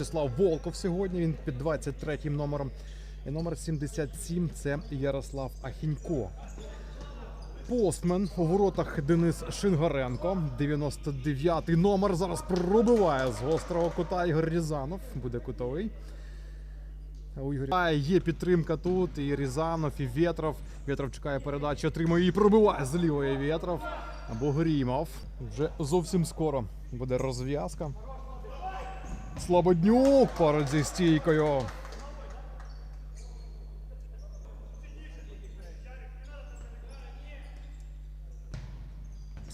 Вячеслав Волков сьогодні. Він під 23 номером. І номер 77 це Ярослав Ахінько. Постмен у воротах Денис Шингаренко. 99-й номер зараз пробиває з гострого кута Ігор Рязанов. Буде кутовий. У Ігоря є підтримка тут. І Рязанов, і Вєтров. Вєтров чекає передачі, отримує і пробиває з лівої Вєтров. Або Грімов. Вже зовсім скоро буде розв'язка. Слободнюк поруч зі стійкою.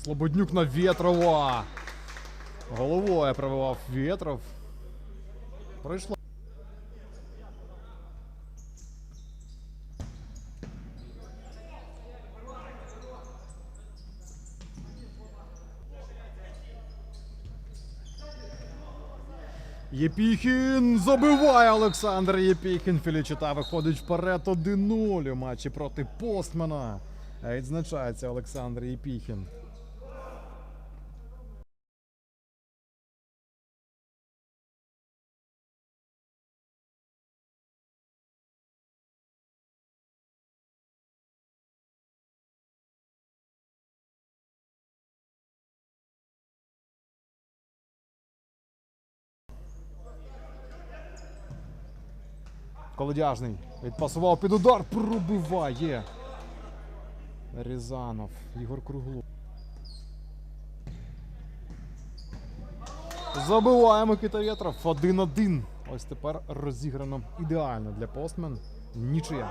Слободнюк на Вєтрова. Головою пробивав Вєтров. Пройшло. Єпіхін забиває Олександр Єпіхін. Філічита виходить вперед 1-0 у матчі проти Постмана. Відзначається Олександр Єпіхін. Колодяжний відпасував під удар, пробиває. Рязанов, Ігор Круглов. Забиває Микита Вєтров 1-1. Ось тепер розіграно ідеально для постмен. Нічия.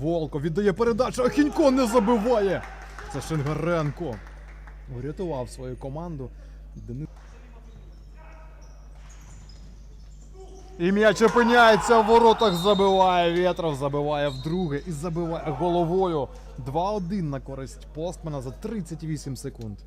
Волков віддає передачу, а Хінько не забиває. Це Шингаренко. Врятував свою команду. Денис. І м'яч опиняється в воротах, забиває Вєтров, забиває вдруге і забиває головою. 2-1 на користь постмена за 38 секунд.